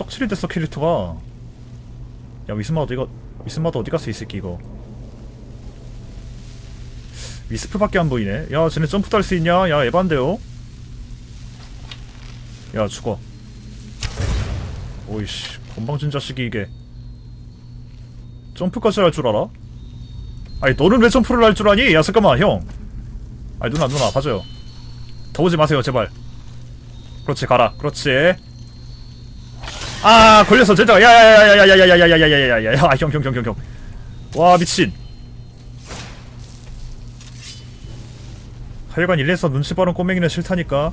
떡칠이 됐어 캐릭터가. 야 위스마도 이거 위스마도 어디 갔어 이 새끼 이거? 위스프밖에 안 보이네. 야 쟤네 점프도 할수 있냐? 야 에반데요? 야 죽어. 오이씨 건방진 자식이 이게. 점프까지 할 줄 알아? 아니 너는 왜 점프를 할 줄 아니? 야 잠깐만 형. 아니 누나 누나 봐줘요. 더 오지 마세요 제발. 그렇지 가라. 그렇지 아 걸렸어 젠장 야야야야야야야야야야야야야야 형형형형형 와 미친 하여간 일에서 눈치 빠른 꼬맹이는 싫다니까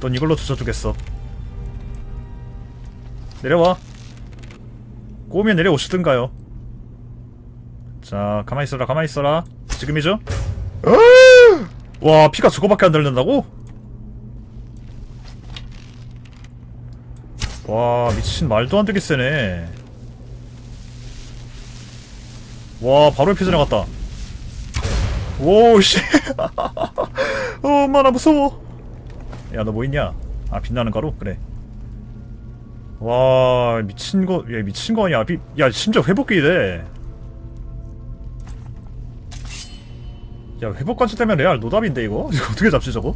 넌 이걸로 조져주겠어 내려와 꼬우면 내려오시든가요 자 가만히 있어라 가만히 있어라 지금이죠? 와 피가 저거밖에 안 들린다고? 와 미친 말도 안 되게 세네 와 바로 옆에 지나갔다 오씨 어 엄마 나 무서워 야 너 뭐 있냐 아 빛나는 가루 그래 와 미친 거, 야 미친 거 아니야? 비, 야 심지어 회복기 돼. 야 회복까지 되면 레알 노답인데 이거? 이거 어떻게 잡지 저거?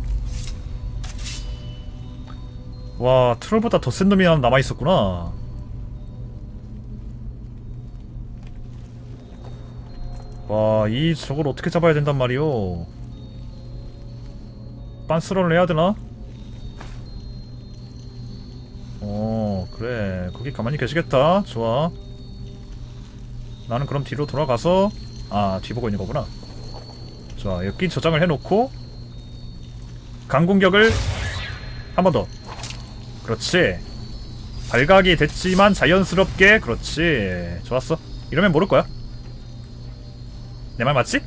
와 트롤보다 더 센 놈이 하나 남아 있었구나. 와 이 저걸 어떻게 잡아야 된단 말이오? 빤스런을 해야 되나? 어 그래 거기 가만히 계시겠다 좋아 나는 그럼 뒤로 돌아가서 아 뒤보고 있는 거구나 좋아 여기 저장을 해놓고 강공격을 한 번 더 그렇지. 발각이 됐지만 자연스럽게 그렇지. 좋았어. 이러면 모를 거야. 내 말 맞지?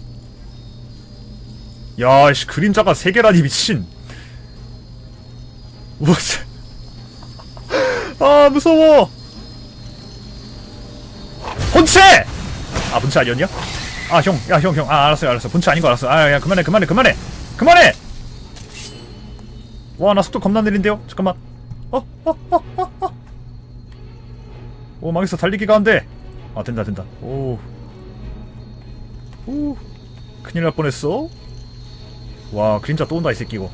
야씨 그림자가 세 개라니 미친. 우와 진- 아 무서워. 본체! 아 본체 아니었냐? 아 형 야 형 형. 아 알았어요 알았어 본체 아닌 거 알았어. 아야 그만해 그만해 그만해. 그만해! 와 나 속도 겁나 느린데요? 잠깐만 어 어 어 어 어 오 망했어 달리기가 안 돼 아 된다 된다 오 오 큰일 날 뻔했어 와 그림자 또 온다 이 새끼 이거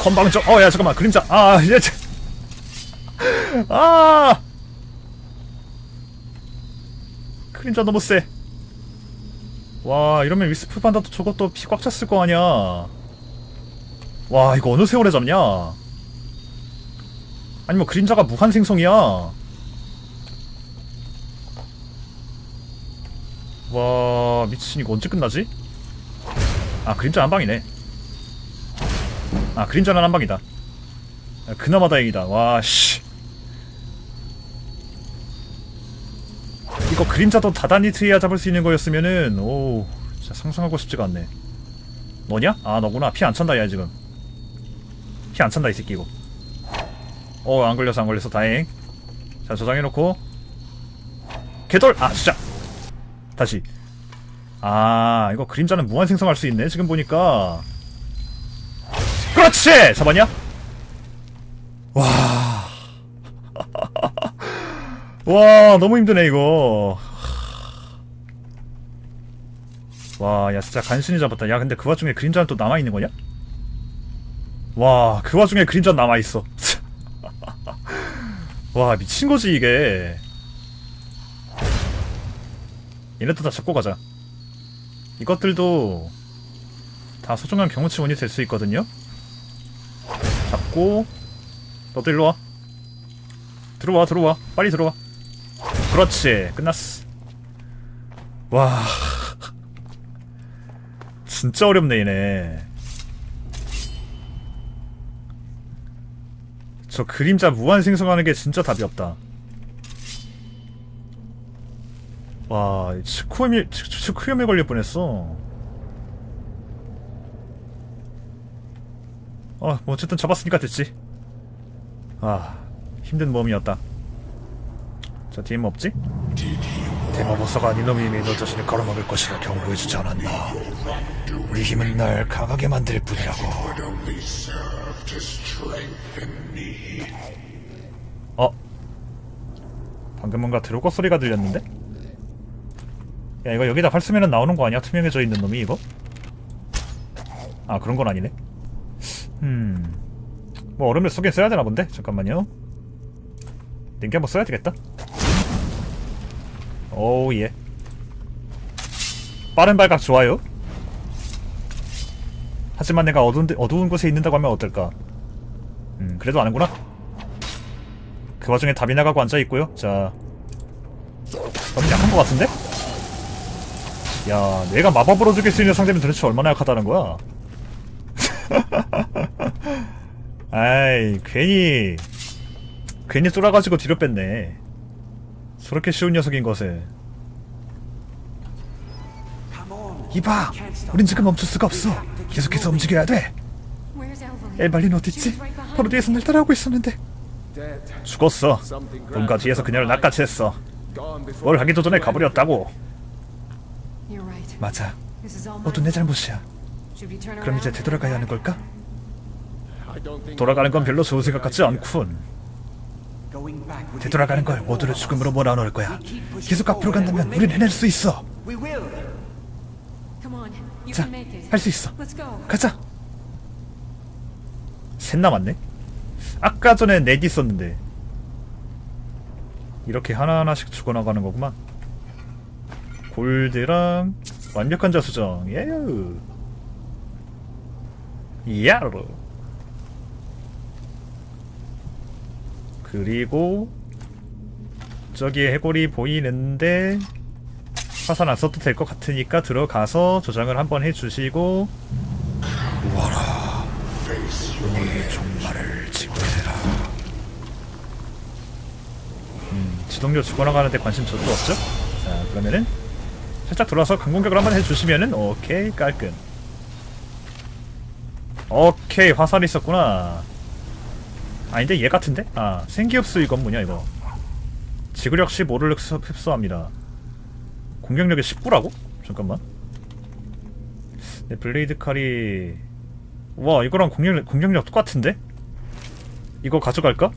건방져. 어, 야, 잠깐만. 그림자. 아, 이제. 참- 아! 그림자 너무 세. 와, 이러면 위스프 판다도 저것도 피 꽉 찼을 거 아니야. 와, 이거 어느 세월에 잡냐? 아니, 뭐, 그림자가 무한 생성이야. 와, 미친, 이거 언제 끝나지? 아, 그림자 한 방이네. 아 그림자는 한 방이다 야, 그나마 다행이다 와씨 이거 그림자도 다단히 트이야 잡을 수 있는 거였으면은 오 진짜 상상하고 싶지가 않네 너냐? 아 너구나 피 안 찬다 야 지금 피 안 찬다 이 새끼 이거 어 안 걸렸어 안 걸렸어 다행 자 저장해놓고 개돌 아 진짜 다시 아 이거 그림자는 무한 생성할 수 있네 지금 보니까 그렇지! 잡았냐? 와. 와, 너무 힘드네, 이거. 와, 야, 진짜 간신히 잡았다. 야, 근데 그 와중에 그림자는 또 남아있는 거냐? 와, 그 와중에 그림자 남아있어. 와, 미친 거지, 이게. 얘네도 다 잡고 가자. 이것들도 다 소중한 경호치원이 될 수 있거든요? 잡고 너도 일로 와 들어와 들어와 빨리 들어와 그렇지 끝났어 와 진짜 어렵네 얘네 저 그림자 무한 생성하는 게 진짜 답이 없다 와 치쿠염이 치쿠염에 걸릴 뻔했어 어, 뭐 어쨌든 잡았으니까 됐지. 아, 힘든 모험이었다. 자, 뒤에 뭐 없지? 대마법사가 니놈이 너 자신을 걸어먹을 것이라 경고해주지 않았나. 우리 힘은 날 강하게 만들 뿐이라고. 어? 방금 뭔가 드로거 소리가 들렸는데? 야 이거 여기다 활 쓰면은 나오는 거 아니야? 투명해져 있는 놈이 이거? 아 그런 건 아니네 음뭐 얼음을 쏘긴 써야 되나 본데? 잠깐만요 냉기 한번 써야 되겠다 오우 예 빠른 발각 좋아요 하지만 내가 어두운, 데- 어두운 곳에 있는다고 하면 어떨까? 음 그래도 아는구나. 그 와중에 답이 나가고 앉아있고요. 자 너무 약한 것 같은데? 야 내가 마법으로 죽일 수 있는 상대면 도대체 얼마나 약하다는 거야? 아이 괜히 괜히 쫄아가지고 뒤로 뺐네. 저렇게 쉬운 녀석인 것을 이봐 우린 지금 멈출 수가 없어 계속해서 움직여야 돼? 엘발린 어딨지? 바로 뒤에서 날 따라오고 있었는데 죽었어 뭔가 뒤에서 그녀를 낚아챘어 뭘 하기도 전에 가버렸다고. 맞아 모두 내 잘못이야 그럼 이제? 되돌아가야 하는 걸까? 돌아가는 건 별로 좋은 생각 같지 않군 되돌아가는 걸 모두를 죽음으로 몰아넣을 거야 계속 앞으로 간다면 우린 해낼 수 있어 자. 할 수 있어. 가자. 셋 남았네? 아까 전에 넷 있었는데. 이렇게 하나하나씩 죽어나가는 거구만. 골드랑 완벽한 자수정. 예요 야로. 그리고 저기에 해골이 보이는데 화산 안 써도 될 것 같으니까 들어가서 조장을 한번 해주시고 네 종말을 징표해라. 음, 지동료 죽어나가는데 관심 저도 없죠? 자, 그러면은 살짝 돌아서 강공격을 한번 해주시면은 오케이 깔끔. 오케이 화살이 있었구나. 아닌데 얘 같은데? 아 생기흡수 이건 뭐냐 이거. 지구력 15를 흡수, 흡수합니다. 공격력이 19라고? 잠깐만. 네, 블레이드 칼이 와 이거랑 공격, 공격력 똑같은데? 이거 가져갈까?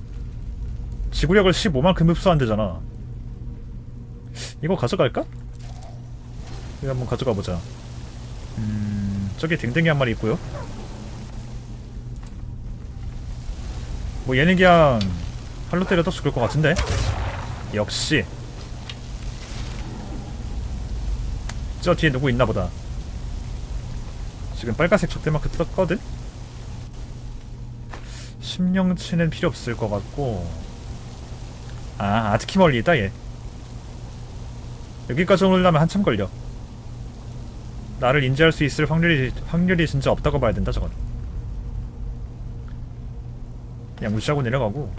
지구력을 15만큼 흡수한대잖아 이거 가져갈까? 이거 한번 가져가 보자 음... 저기 댕댕이 한 마리 있고요 뭐 얘는 그냥 팔로 때려도 죽을 것 같은데 역시 저 뒤에 누구 있나 보다. 지금 빨간색 적대마크 떴거든? 심령치는 필요 없을 것 같고. 아 아트키 멀리다 얘. 여기까지 오려면 한참 걸려. 나를 인지할 수 있을 확률이 확률이 진짜 없다고 봐야 된다 저건. 그냥 무시하고 내려가고.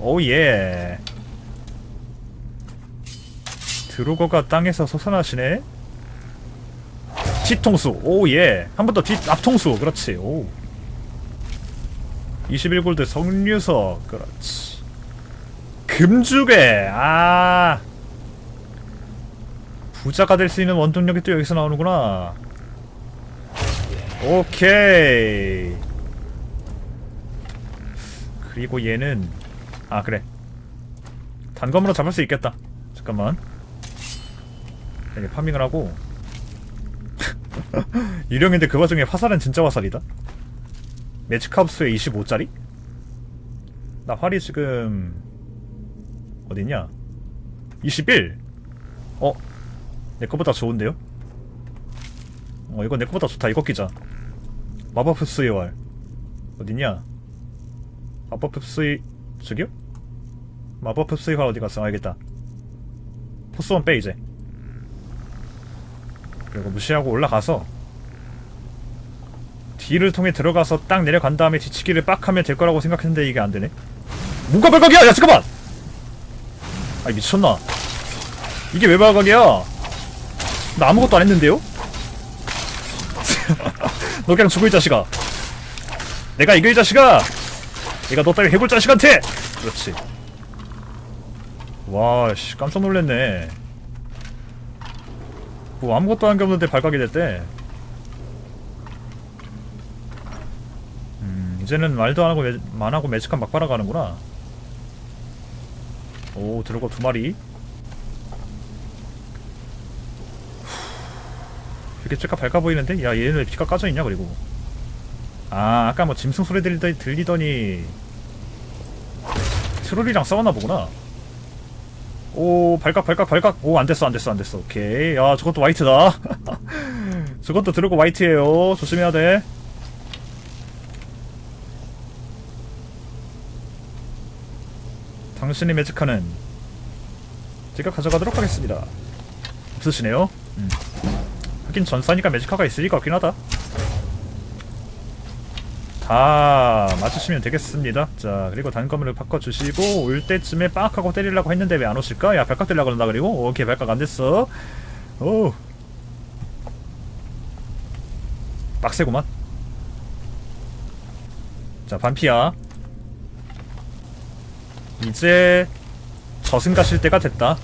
오예 드로거가 땅에서 솟아나시네 뒷통수. 오예. 한 번더뒷 앞통수. 그렇지. 오. 21골드 석류석. 그렇지. 금주괴 아. 부자가 될 수 있는 원동력이 또 여기서 나오는구나. 오케이. 그리고 얘는 아 그래. 단검으로 잡을 수 있겠다. 잠깐만. 이게 파밍을 하고 유령인데 그 와중에 화살은 진짜 화살이다? 매직하우스에 25짜리? 나 활이 지금 어딨냐? 21 어? 내 거보다 좋은데요? 어 이거 내 거보다 좋다. 이거 끼자. 마법 흡수의 활 어딨냐? 마법 흡수의 저기요? 마법 흡수의 활 어디 갔어? 알겠다. 포스원 빼 이제 그리고 무시하고 올라가서 뒤를 통해 들어가서 딱 내려간 다음에 뒤치기를 빡 하면 될 거라고 생각했는데 이게 안 되네. 뭐가 발각이야? 야 잠깐만. 아 미쳤나? 이게 왜 발각이야? 나 아무것도 안 했는데요? 너 그냥 이 자식아. 내가 이겨 이 자식아. 내가 너 따위 해볼 자식한테. 그렇지. 와, 씨 깜짝 놀랐네. 뭐 아무것도 한 게 없는데 발각이 됐대. 이제는 말도 안 하고 매, 만 하고 매직한 막 빨아가는구나. 오 들어가 두 마리. 이렇게 쬐까 밝아 보이는데? 야 얘는 왜 피가 까져 있냐 그리고. 아 아까 뭐 짐승 소리 들리더니 트롤이랑 싸웠나 보구나. 오 발각 발각 발각. 오 안됐어 안됐어 안됐어. 오케이. 야 저것도 화이트다. 저것도 들고 화이트예요. 조심해야 돼. 당신이 매직하는. 제가 가져가도록 하겠습니다. 없으시네요? 음. 하긴 전사니까 매직카가 리가 없긴 하다 다 맞추시면 되겠습니다. 자 그리고 단검으로 바꿔주시고 올 때쯤에 빡 하고 때리려고 했는데 왜 안 오실까? 야 발각 때리려고 그런다 그리고. 오케이 발각 안 됐어. 오 빡세구만. 자 반피야. 이제 저승 가실 때가 됐다.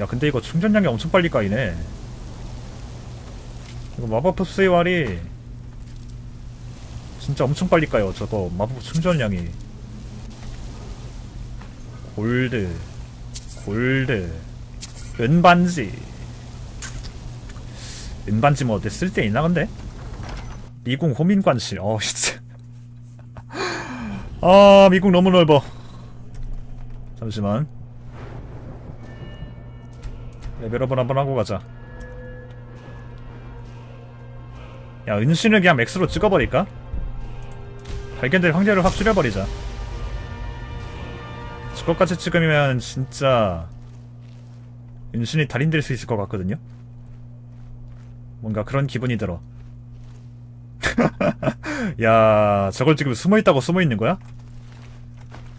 야 근데 이거 충전량이 엄청 빨리 까이네. 이거 마법 흡수의 활이 진짜 엄청 빨리 까요. 저거 마법 충전량이. 골드 골드. 은반지. 은반지 뭐 어때 쓸데 있나 근데? 미궁 호민관실. 어 진짜. 아 미궁 너무 넓어. 잠시만. 레벨업을 한번 하고 가자. 야 은신을 그냥 맥스로 찍어버릴까? 발견될 확률을 확 줄여버리자. 저것까지 찍으면 진짜 은신이 달인될 수 있을 것 같거든요? 뭔가 그런 기분이 들어. 야 저걸 지금 숨어있다고 숨어있는 거야?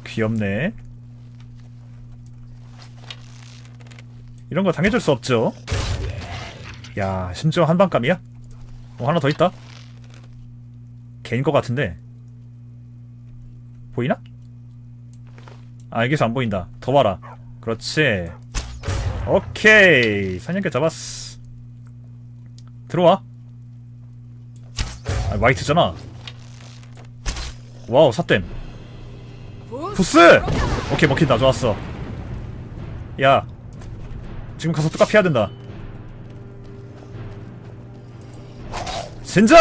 귀엽네. 이런 거 당해줄 수 없죠? 야 심지어 한방감이야? 어 하나 더 있다? 개인 거 같은데 보이나? 아 여기서 안 보인다. 더 봐라. 그렇지. 오케이. 사냥개 잡았어. 들어와. 아 화이트잖아. 와우 삿댐. 부스! 오케이 먹힌다. 좋았어. 야 지금 가서 뚜까 피해야 된다. 젠장!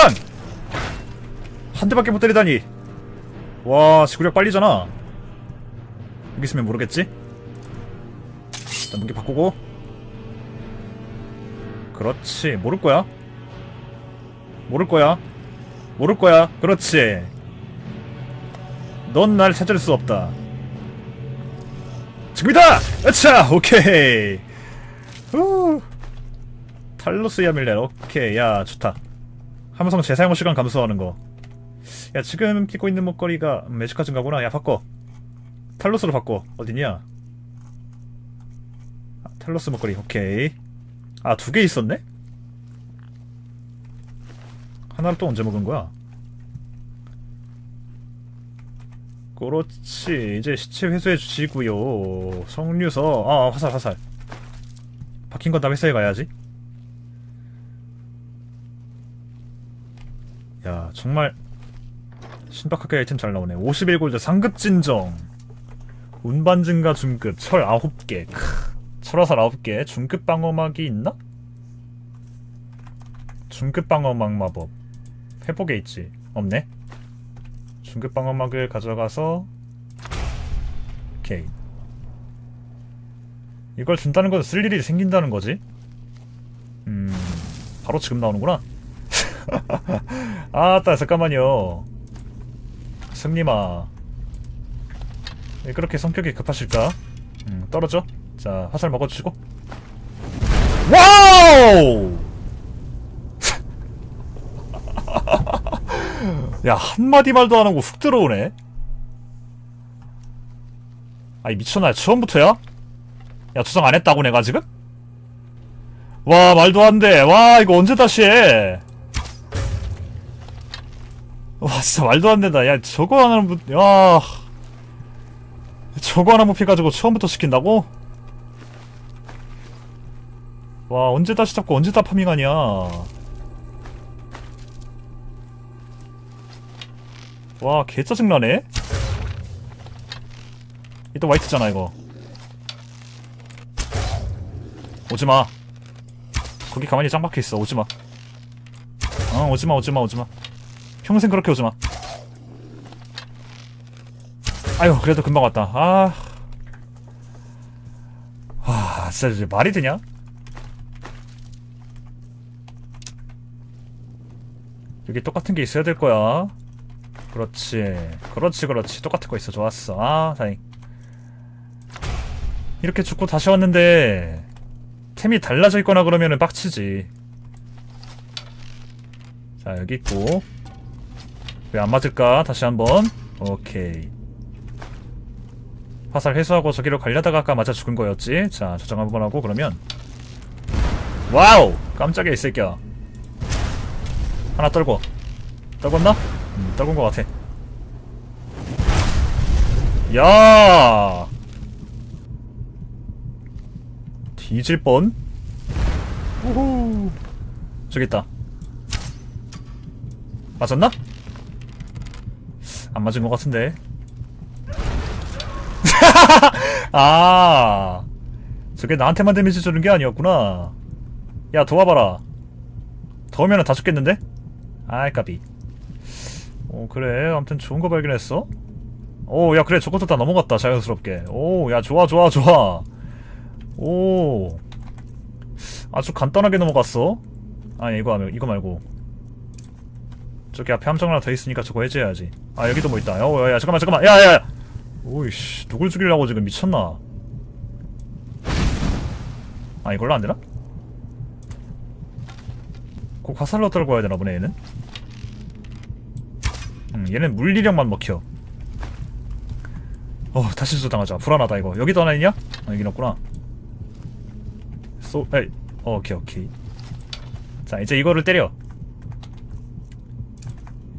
한 대밖에 못 때리다니 와 지구력 빨리잖아. 여기 있으면 모르겠지? 일단 무기 바꾸고. 그렇지 모를 거야. 모를 거야. 모를 거야. 그렇지. 넌 날 찾을 수 없다. 지금이다! 아차! 오케이. 후. 탈로스 야밀렌 오케이. 야 좋다. 함성 재사용 시간 감소하는 거 야 지금 끼고 있는 목걸이가 매직카 증가구나. 야 바꿔. 탈로스로 바꿔. 어디냐? 아, 탈로스 목걸이. 오케이. 아 두 개 있었네? 하나를 또 언제 먹은 거야? 그렇지. 이제 시체 회수해 주시고요. 성류서. 아 화살 화살. 박힌 건 다 회사에 가야지. 야 정말 신박하게 아이템 잘 나오네. 51골드 상급 진정. 운반 증가 중급 철 9개. 크. 철화살 9개. 중급 방어막이 있나? 중급 방어막 마법. 회복에 있지. 없네. 중급 방어막을 가져가서 오케이. 이걸 준다는 건 쓸 일이 생긴다는 거지? 음 바로 지금 나오는구나. 아따 잠깐만요 승리마. 왜 그렇게 성격이 급하실까? 음, 떨어져? 자 화살 먹어주시고. 와우! 야 한마디 말도 안 하고 훅 들어오네. 아이 미쳤나? 처음부터야? 야 투성 안 했다고 내가 지금? 와 말도 안돼 와 이거 언제 다시 해 와 진짜 말도 안 된다. 야 저거 하나 못, 야 저거 하나 못 피가지고 처음부터 시킨다고? 와 언제 다시 잡고 언제 다 파밍하냐? 와, 개 짜증나네. 이또 화이트잖아, 이거. 오지마. 거기 가만히 짱 박혀 있어. 오지마. 어, 오지마, 오지마, 오지마. 평생 그렇게 오지 마. 아유, 그래도 금방 왔다. 아. 와, 진짜 이제 말이 되냐? 여기 똑같은 게 있어야 될 거야. 그렇지. 그렇지, 그렇지. 똑같은 거 있어. 좋았어. 아, 다행. 이렇게 죽고 다시 왔는데, 템이 달라져 있거나 그러면은 빡치지. 자, 여기 있고. 왜 안 맞을까? 다시 한번. 오케이. 화살 회수하고 저기로 가려다가 아까 맞아 죽은 거였지. 자, 저장 한번 하고 그러면. 와우! 깜짝이야, 이 새끼야. 하나 떨고. 떨궜나? 음, 떨군 것 같아. 야! 뒤질 뻔? 우후. 저기 있다. 맞았나? 안 맞은 것 같은데. 아, 저게 나한테만 데미지 주는 게 아니었구나. 야, 도와봐라. 더우면 다 죽겠는데? 아이, 까비. 오, 그래. 아무튼 좋은 거 발견했어. 오, 야, 그래. 저것도 다 넘어갔다. 자연스럽게. 오, 야, 좋아, 좋아, 좋아. 오. 아주 간단하게 넘어갔어. 아니, 이거, 이거 말고. 저기 앞에 함정 하나 더 있으니까 저거 해제해야지. 아, 여기도 뭐 있다. 어, 야, 야, 잠깐만, 잠깐만. 야, 야, 야. 오이씨, 누굴 죽이려고 지금 미쳤나? 아, 이걸로 안 되나? 꼭 화살로 떨고 와야 되나 보네, 얘는. 음, 얘는 물리력만 먹혀. 어, 다시 수당하자. 불안하다, 이거. 여기도 하나 있냐? 아, 여긴 없구나. 쏘, 에이, 어, 오케이, 오케이. 자, 이제 이거를 때려.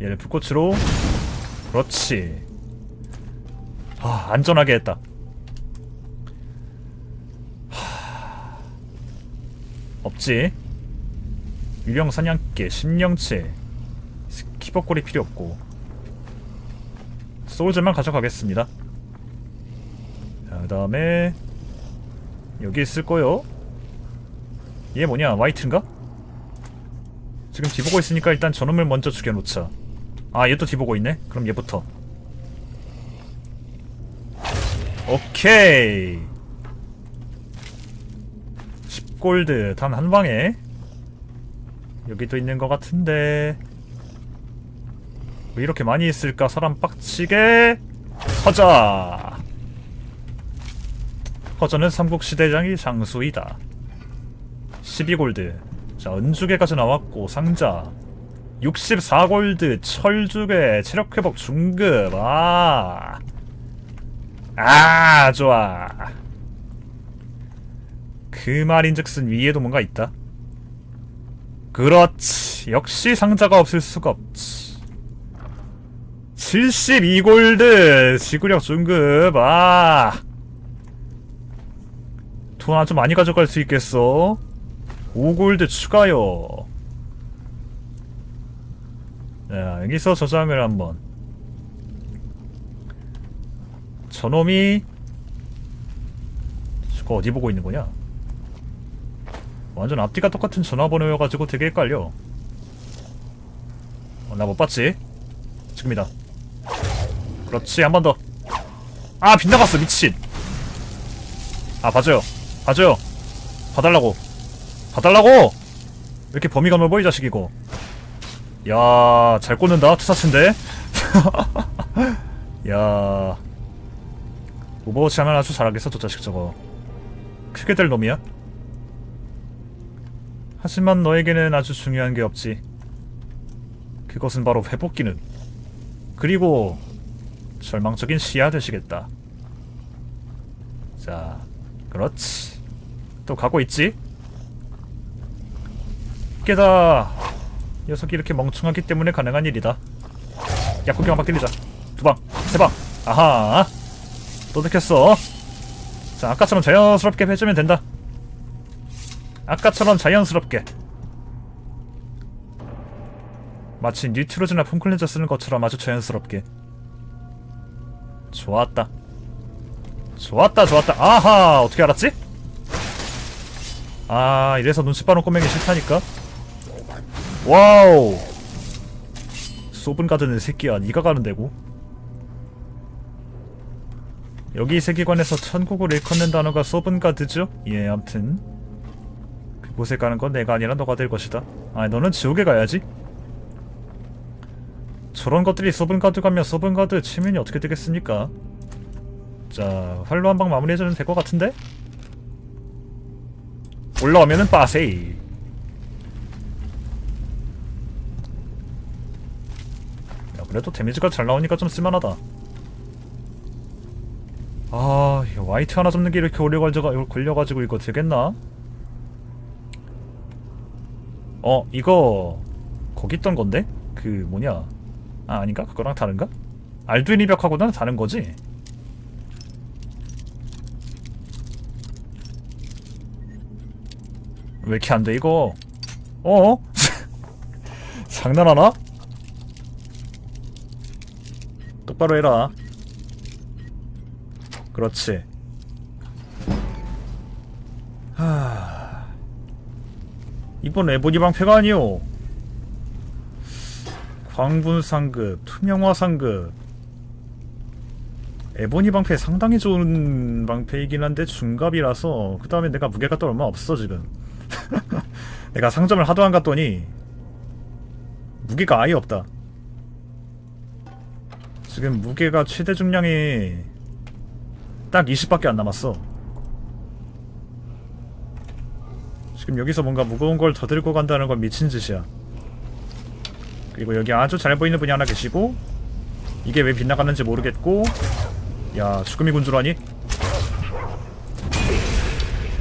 얘를 불꽃으로. 그렇지. 아, 안전하게 했다. 하... 없지. 유령 사냥개, 심령체, 스키버골이 필요 없고 소울즈만 가져가겠습니다. 자, 그다음에 여기 있을 거요. 얘 뭐냐, 화이트인가? 지금 뒤보고 있으니까 일단 저놈을 먼저 죽여놓자. 아, 얘 또 뒤보고 있네. 그럼 얘부터. 오케이. 10골드 단 한 방에. 여기도 있는 것 같은데. 왜 이렇게 많이 있을까? 사람 빡치게. 허자! 허저는 삼국시대장이 장수이다. 12골드. 자 은주개까지 나왔고 상자 64골드 철주개 체력회복 중급 아 아, 좋아. 그 말인즉슨 위에도 뭔가 있다. 그렇지. 역시 상자가 없을 수가 없지. 72골드 지구력 중급. 아. 돈 아주 많이 가져갈 수 있겠어. 5골드 추가요. 자, 여기서 저장을 한번. 저놈이 저거 어디 보고 있는 거냐? 완전 앞뒤가 똑같은 전화번호여가지고 되게 헷갈려. 어, 나못 봤지? 지금이다. 그렇지 한 번 더. 아 빗나갔어 미친. 아 봐줘요. 봐줘요. 봐달라고. 봐달라고. 왜 이렇게 범위가 넓어 이 자식 이고. 야, 잘 꽂는다 투사친데. 야. 오버워치 하면 아주 잘하겠어 저 자식 저거 크게 될 놈이야? 하지만 너에게는 아주 중요한 게 없지 그것은 바로 회복 기능 그리고 절망적인 시야 되시겠다 자 그렇지 또 가고 있지? 깨다 녀석이 이렇게 멍청하기 때문에 가능한 일이다 약국경 한방 때리자 두 방 세 방 아하 또 들켰어. 자, 아까처럼 자연스럽게 해주면 된다. 아까처럼 자연스럽게. 마치 뉴트로즈나 폼클렌저 쓰는 것처럼 아주 자연스럽게 좋았다 좋았다 좋았다 아하 어떻게 알았지? 아 이래서 눈치 빠른 꼬맹이 싫다니까 와우 소븐가드는 새끼야 니가 가는 데고 여기 세계관에서 천국을 일컫는 단어가 소븐가드죠? 예 암튼 그곳에 가는 건 내가 아니라 너가 될 것이다 아 너는 지옥에 가야지 저런 것들이 서븐가드 가면 서븐가드 치면이 어떻게 되겠습니까? 자, 활로 한 방 마무리해주면 될 것 같은데? 올라오면은 빠세이. 그래도 데미지가 잘 나오니까 좀 쓸만하다. 아, 이 화이트 하나 잡는 게 이렇게 오래 걸려가, 걸려가지고 이거 되겠나? 어, 이거 거기 있던 건데? 그 뭐냐? 아 아닌가? 그거랑 다른가? 알두인 이벽하고는 다른 거지? 왜 이렇게 안 돼 이거? 어? 장난하나? 똑바로 해라. 그렇지. 하... 이번 에보니 방패가 아니오. 광분 상급, 투명화 상급. 에보니 방패 상당히 좋은 방패이긴 한데 중갑이라서 그 다음에 내가 무게가 또 얼마 없어 지금. 내가 상점을 하도 안 갔더니 무게가 아예 없다. 지금 무게가 최대 중량이 딱 20밖에 안 남았어. 지금 여기서 뭔가 무거운 걸 더 들고 간다는 건 미친 짓이야. 그리고 여기 아주 잘 보이는 분이 하나 계시고 이게 왜 빗나가는지 모르겠고 야 죽음이 군주라니?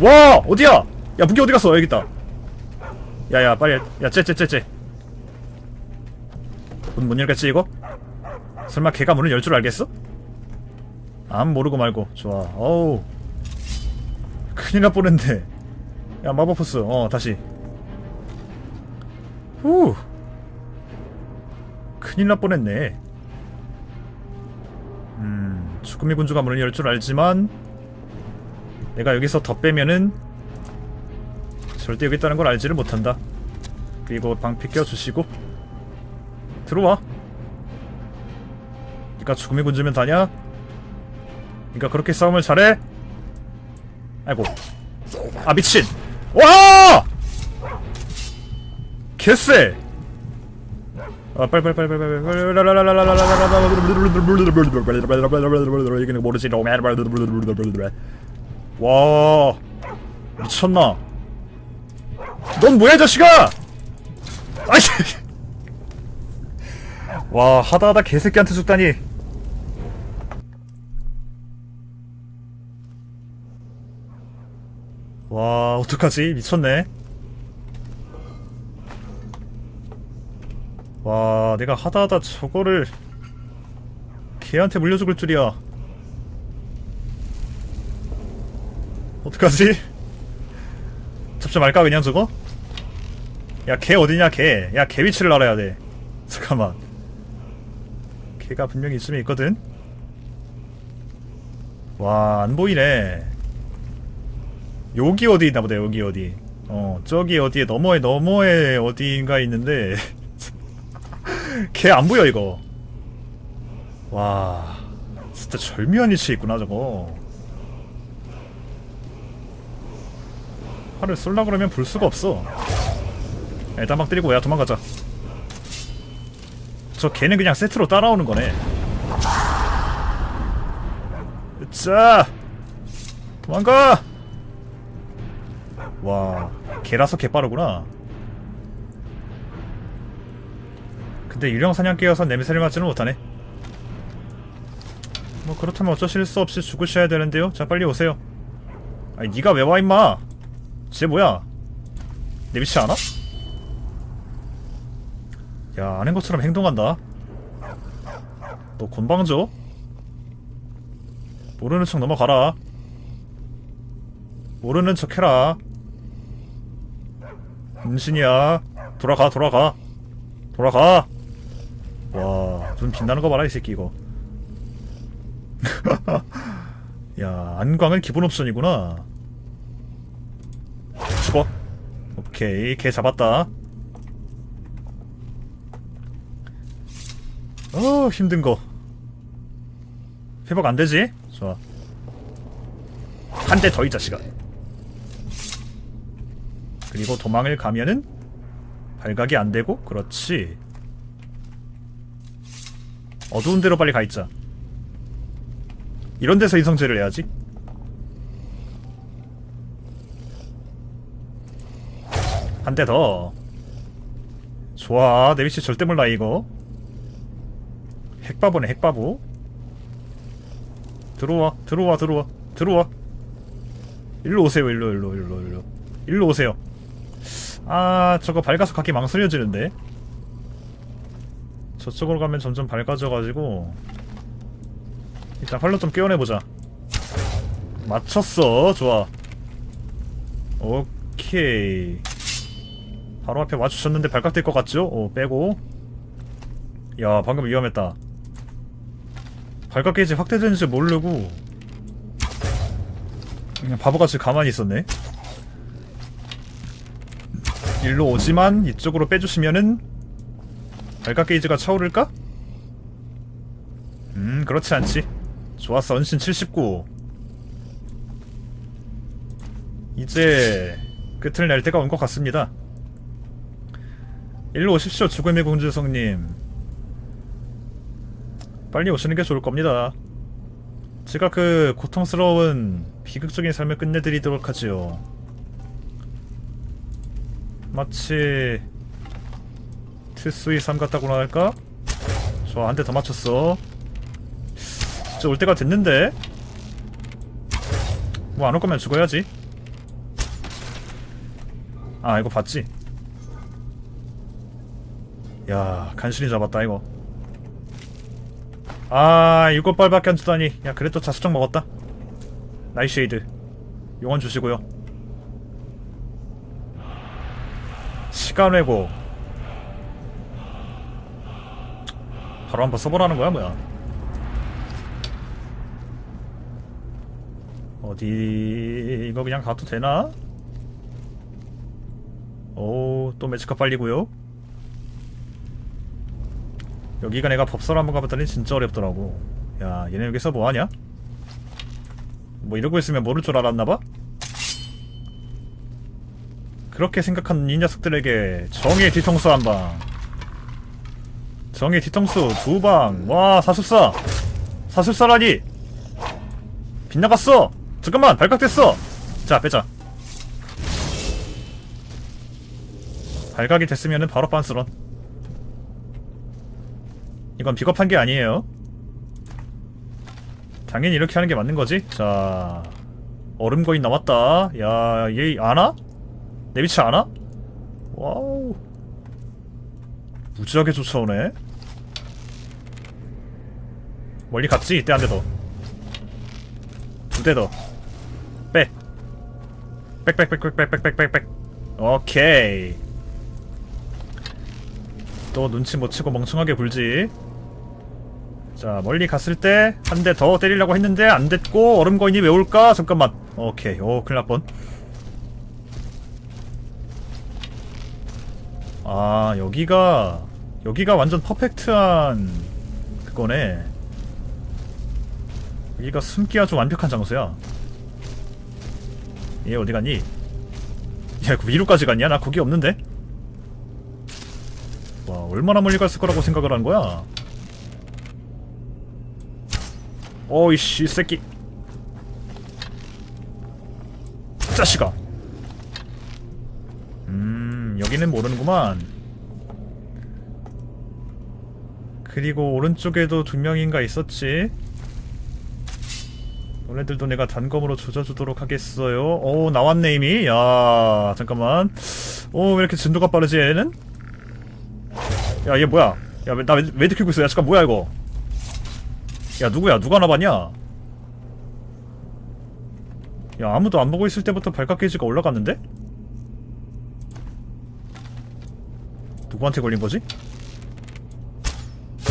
와 어디야? 야 무기 어디 갔어? 여기 있다. 야야 빨리 야쟤쟤쟤쟤 문못 열겠지 이거? 설마 걔가 문을 열 줄 알겠어? 암 모르고 말고 좋아 어우 큰일 날 뻔했네 야 마법포스 어 다시 후 큰일 날 뻔했네. 음, 죽음의 군주가 문을 열 줄 알지만 내가 여기서 더 빼면은 절대 여기 있다는 걸 알지를 못한다. 그리고 방패 껴주시고 들어와. 니가 죽음의 군주면 다냐? 니가 그렇게 싸움을 잘해? 아이고. 아 미친. 와! 개쎄. 아 죽다니 와 어떡하지? 미쳤네. 와 내가 하다하다 저거를 걔한테 물려 죽을 줄이야. 어떡하지? 잡지 말까 그냥 저거? 야걔 어디냐 걔 야 걔 위치를 알아야 돼. 잠깐만. 걔가 분명히 이쯤에 있거든? 와 안 보이네 여기 어디 있나 보다 여기 어디 어 저기 어디에 너머에 너머에 어디인가 있는데 걔 안 보여 이거. 와, 진짜 절묘한 위치에 있구나 저거. 활을 쏠라 그러면 볼 수가 없어. 일단 막 때리고 야 도망가자. 저 걔는 그냥 세트로 따라오는 거네. 자, 도망가. 와, 개라서 개 빠르구나. 근데 유령 사냥개여서 냄새를 맡지는 못하네. 뭐 그렇다면 어쩌실 수 없이 죽으셔야 되는데요. 자 빨리 오세요. 아니 네가 왜 와 임마? 쟤 뭐야? 내 위치 아나? 야 아는 것처럼 행동한다. 너 곤방져? 모르는 척 넘어가라. 모르는 척 해라. 은신이야. 돌아가 돌아가. 돌아가. 와눈 빛나는 거 봐라 이 새끼 이거. 야 안광은 기본 옵션이구나. 죽어. 오케이 개 잡았다. 어 힘든 거. 회복 안 되지? 좋아. 한 대 더 이 자식아 그리고 도망을 가면은 발각이 안 되고 그렇지. 어두운 데로 빨리 가 있자. 이런 데서 인성질을 해야지. 한 대 더. 좋아. 내 위치 절대 몰라 이거. 핵바보네 핵바보. 들어와 들어와 들어와 들어와. 일로 오세요 일로 일로 일로 일로. 일로 오세요 아 저거 밝아서 가기 망설여지는데. 저쪽으로 가면 점점 밝아져가지고 일단 활로 좀 깨워내보자. 맞췄어. 좋아. 오케이. 바로 앞에 맞추셨는데 발각될 것 같죠? 어 빼고. 야 방금 위험했다. 발각 게이지 확대되는 줄 모르고 그냥 바보같이 가만히 있었네 일로 오지만 이쪽으로 빼주시면은 발각 게이지가 차오를까? 음 그렇지 않지. 좋았어 은신 79 이제 끝을 낼 때가 온 것 같습니다. 일로 오십시오 죽음의 공주성님. 빨리 오시는 게 좋을 겁니다. 제가 그 고통스러운 비극적인 삶을 끝내드리도록 하지요 마치 트스의 삶 같다고나 할까? 좋아 한대 더 맞췄어. 진짜 올 때가 됐는데? 뭐 안 올 거면 죽어야지. 아 이거 봤지? 야 간신히 잡았다 이거. 아 일곱 발밖에 안 주다니. 야 그래도 자수정 먹었다. 나이쉐이드. 용원 주시고요 왜곡 바로 한번 써보라는 거야 뭐야 어디 이거 그냥 가도 되나? 오또 매치카 빨리고요 여기가 내가 법설 한번 가봤더니 진짜 어렵더라고 야 얘네 여기서 뭐하냐? 뭐 이러고 있으면 모를 줄 알았나봐? 그렇게 생각하는 이 녀석들에게 정의 뒤통수 한 방. 정의 뒤통수 두 방 와 사술사. 사술사라니. 빗나갔어. 잠깐만 발각됐어. 자 빼자. 발각이 됐으면은 바로 빤스런. 이건 비겁한 게 아니에요. 당연히 이렇게 하는 게 맞는 거지? 자 얼음 거인 나왔다. 야 얘 아나? 내 위치 아나? 와우. 무지하게 쫓아오네. 멀리 갔지? 이때 한 대 더. 두 대 더. 빼. 빽빽빽빽빽빽빽빽. 오케이. 또 눈치 못 채고 멍청하게 굴지. 자 멀리 갔을 때 한 대 더 때리려고 했는데 안 됐고 얼음 거인이 왜 올까? 잠깐만. 오케이. 오 큰일 날 뻔 아 여기가 여기가 완전 퍼펙트한 그거네 여기가 숨기 아주 완벽한 장소야 얘 어디 갔니? 야그 위로까지 갔냐? 나 거기 없는데? 와 얼마나 멀리 갔을 거라고 생각을 하는 거야 어이씨 이 새끼 자식아 음 여기는 모르는구만. 그리고 오른쪽에도 두 명인가 있었지? 너네들도 내가 단검으로 조져주도록 하겠어요? 오 나왔네 이미. 야 잠깐만. 오 왜 이렇게 진도가 빠르지 얘는? 야 얘 뭐야? 야나 왜 들키고 있어? 야 잠깐 뭐야 이거? 야 누구야? 누가 나봤냐? 야 아무도 안 보고 있을 때부터 발각 게이지가 올라갔는데? 누구한테 걸린 거지?